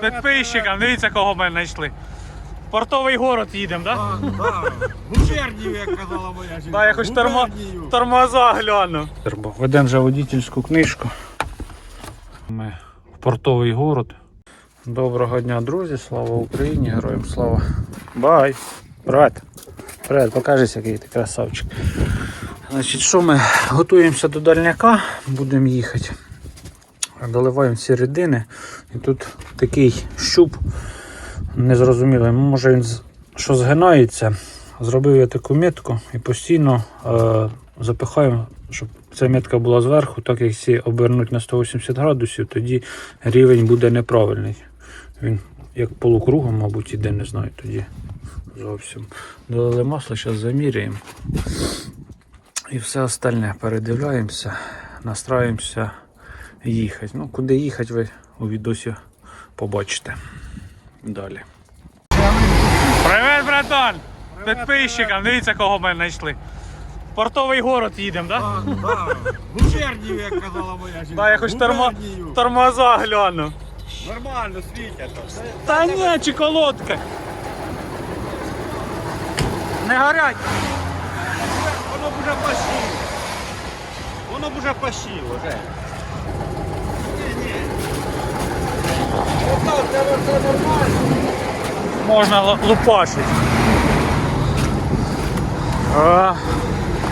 підписчикам. Дивіться, кого ми знайшли. В Портовий город їдемо, так? Да? Так, так. Губернію, як казала моя жінка. Да, якось тормо... Губернію. тормоза гляну. Ведемо вже водительську книжку. Ми в портовий город. Доброго дня, друзі! Слава Україні! Героям слава! Бай! Брат! Привет, покажись, який ти красавчик. Значить, що ми готуємося до дальняка, будемо їхати. Доливаємо середини. І тут такий щуп незрозумілий. Може він що згинається. Зробив я таку метку і постійно е, запихаю, щоб ця метка була зверху, так як якщо обернуть на 180 градусів, тоді рівень буде неправильний. Він як полукругом, мабуть, іде, не знаю тоді зовсім. Долили масло, зараз заміряємо. І все остальне передивляємося, настраюємося їхати. Ну, куди їхати, ви у відосі побачите. Далі. Привет, братан! Підписчикам, дивіться, кого ми знайшли. Портовий город їдемо, так? Да? Так, так. Губернію, як казала моя жінка. Да, якось тормо... Губернію. тормоза гляну. Нормально світять. Та ні, чоколодка. Не горять. Воно б уже пощило. Воно б уже пощило, вже. Отак, це нормально. Можна лупашити. А,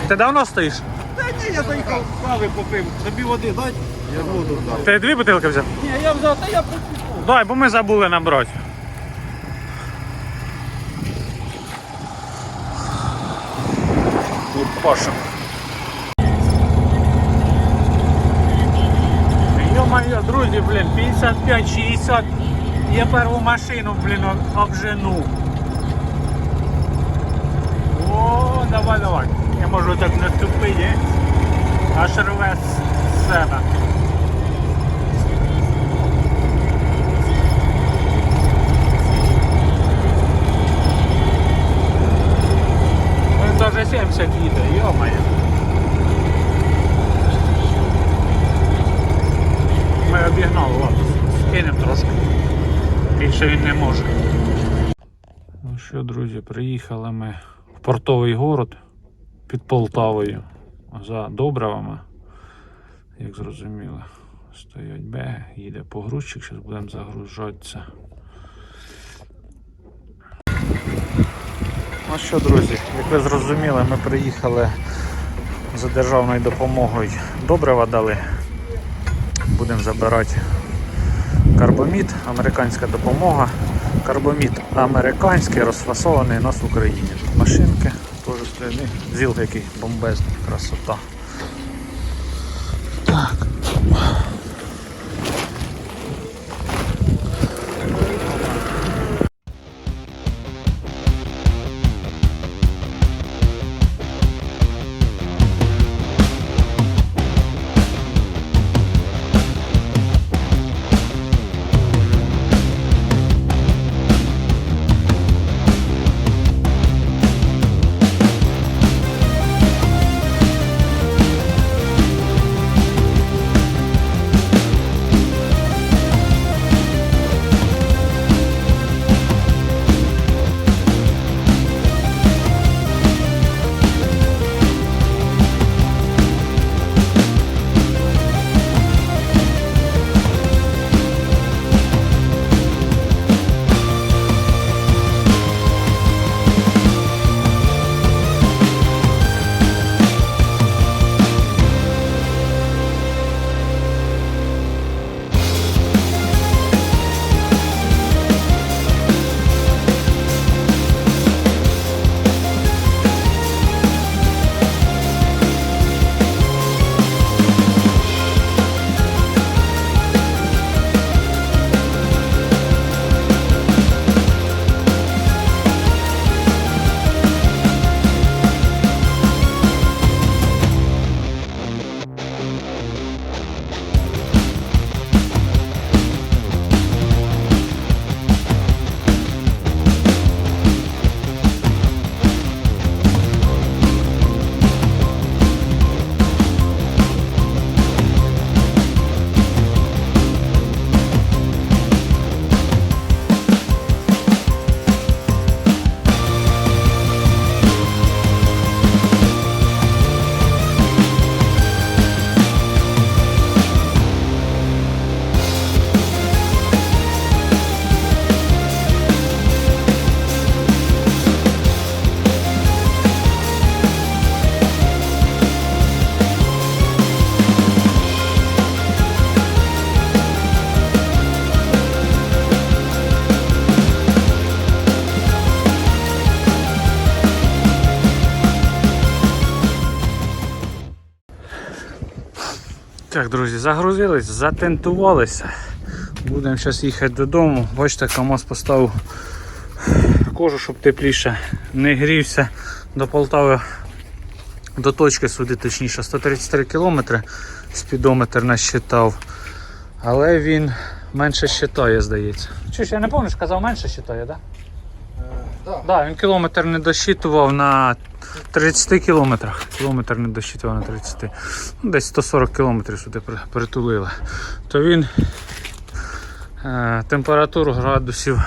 ти давно стоїш? Та ні, я заїхав кави попив. Тобі води дай? Я воду дав. Ти дві бутилки взяв? Ні, я взяв, та я припікав. Дай, бо ми забули набрати. Лупаша. Йо-моє, друзі, блін, 55-60. Я перву машину, блін, об- обжену. О, давай, давай. Я можу так наступити, аж рве з себе. Він даже 70 їде, йо-моє. Ми обігнали, ладно, скинемо трошки. Більше він не може. Ну що, друзі, приїхали ми в портовий город під Полтавою за добривами. Як зрозуміло, стоять беги, їде погрузчик, зараз будемо загружатися. Ну що, друзі, як ви зрозуміли, ми приїхали за державною допомогою. Добрива дали. Будемо забирати карбомід, американська допомога. Карбомід американський, розфасований у нас в Україні. Машинки, теж стоять. Зіл який бомбезний, красота. Так. Так, друзі, загрузились, затентувалися. Будемо зараз їхати додому. Бачите, КамАЗ поставив кожу, щоб тепліше не грівся до Полтави. До точки сюди, точніше, 133 кілометри спідометр насчитав. Але він менше щитає, здається. Ж я не пам'ятаю, казав менше щитає, так? Да? Так. Да, він кілометр не досчитував на 30 кілометрах. Кілометр не досчитував на 30. Ну, десь 140 кілометрів сюди притулили. То він е, температуру градусів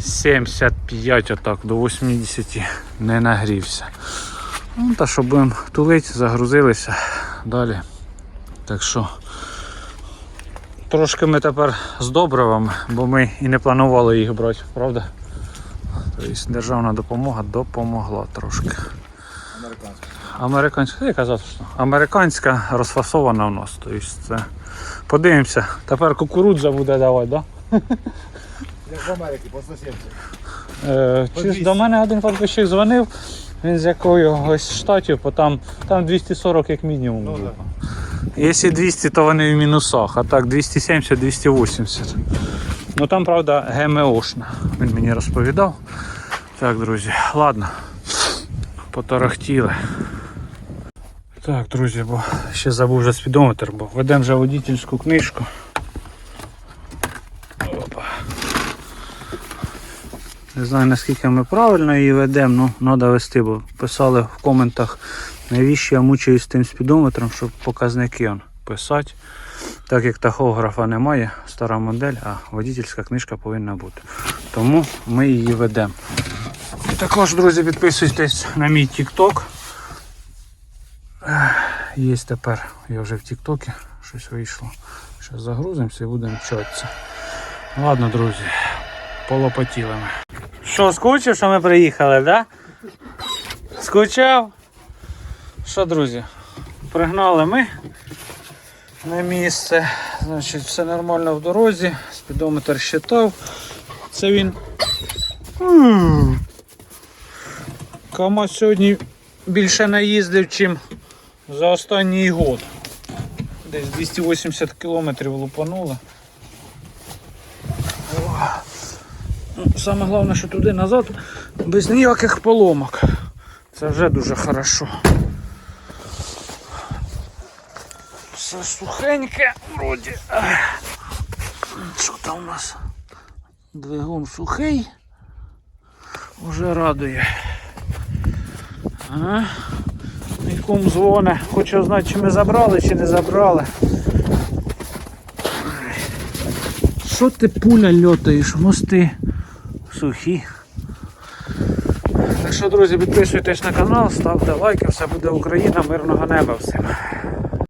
75 отак, до 80 не нагрівся. Ну, та що будемо тулити, загрузилися далі. Так що трошки ми тепер з добривами, бо ми і не планували їх брати, правда? Тобто державна допомога допомогла трошки. Американська, я казав, що американська розфасована у нас. Тобто це... Подивимося, тепер кукурудза буде давати, так? Да? Як в Америці, по 170. Е, чи ж до мене один подписчик дзвонив, він з якогось штатів, бо там, там 240 як мінімум. Ну. Якщо 200, то вони в мінусах, а так 270-280. Ну там, правда, ГМОшна. Він мені розповідав. Так, друзі, ладно. Поторохтіли. Так, друзі, бо ще забув вже спідометр, бо ведемо вже водительську книжку. Опа. Не знаю наскільки ми правильно її ведемо, ну треба вести, бо писали в коментах, навіщо я мучаюсь тим спідометром, щоб показники он, писати. Так як тахографа немає, стара модель, а водительська книжка повинна бути. Тому ми її ведемо. Також, друзі, підписуйтесь на мій TikTok. Є тепер, я вже в TikTok, щось вийшло. Зараз загрузимося і будемо вчатися. Ладно, друзі, полопотіли ми. Що, скучив, що ми приїхали, да? Скучав? Що, друзі? Пригнали ми на місце. Значить, все нормально в дорозі. Спідометр щитав. Це він. КамАЗ сьогодні більше наїздив, чим за останній год. Десь 280 кілометрів лупануло. Ну, Саме головне, що туди назад без ніяких поломок. Це вже дуже хорошо. Все сухеньке вроді. Що там у нас? Двигун сухий. Уже радує. Ага. Кум дзвоне. хочу знати, чи ми забрали, чи не забрали. Що ти пуля льотаєш? Мости сухі. Так що, друзі, підписуйтесь на канал, ставте лайки, все буде Україна, мирного неба всім.